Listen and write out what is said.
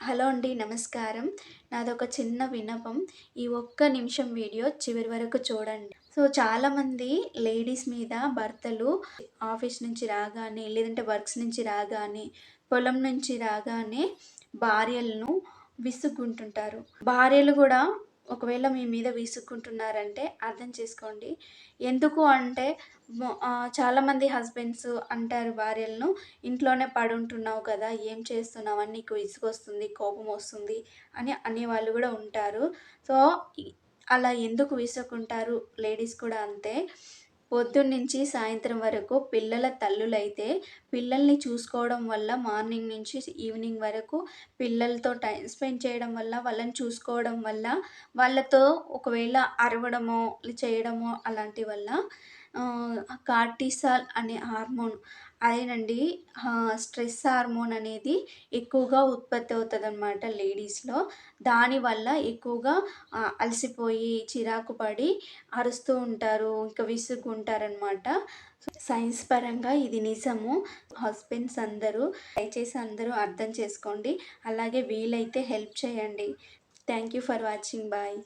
Hello అండి నమస్కారం. నాదొక చిన్న వినపం. ఈ ఒక్క నిమిషం వీడియో చివరి వరకు చూడండి. సో చాలామంది లేడీస్ మీద భర్తలు ఆఫీస్ నుంచి రాగానే లేదంటే వర్క్స్ నుంచి రాగానే పొలం నుంచి రాగానే భార్యలను విసుక్కుంటుంటారు. భార్యలు కూడా ఒకవేళ మీ మీద విసుక్కుంటున్నారంటే అర్థం చేసుకోండి. ఎందుకు అంటే చాలామంది హస్బెండ్స్ అంటారు భార్యలను ఇంట్లోనే పడుంటున్నావు కదా ఏం చేస్తున్నావు? అని నీకు విసుగొస్తుంది కోపం వస్తుంది అని అనేవాళ్ళు కూడా ఉంటారు. సో అలా ఎందుకు విసుకుంటారు లేడీస్ కూడా అంతే. పొద్దున్నుంచి సాయంత్రం వరకు పిల్లల తల్లులైతే పిల్లల్ని చూసుకోవడం వల్ల మార్నింగ్ నుంచి ఈవినింగ్ వరకు పిల్లలతో టైం స్పెండ్ చేయడం వల్ల వాళ్ళని చూసుకోవడం వల్ల వాళ్ళతో ఒకవేళ అరవడమో చేయడమో అలాంటి వల్ల కార్టిసాల్ అనే హార్మోన్ అదేనండి స్ట్రెస్ హార్మోన్ అనేది ఎక్కువగా ఉత్పత్తి అవుతుంది అనమాట లేడీస్లో దానివల్ల ఎక్కువగా అలసిపోయి చిరాకు పడి అరుస్తూ ఉంటారు ఇంకా విసుగుంటారనమాట సైన్స్ పరంగా ఇది నిజము. హస్బెండ్స్ అందరూ దయచేసి అందరూ అర్థం చేసుకోండి. అలాగే వీలైతే హెల్ప్ చేయండి. Thank you for watching. Bye.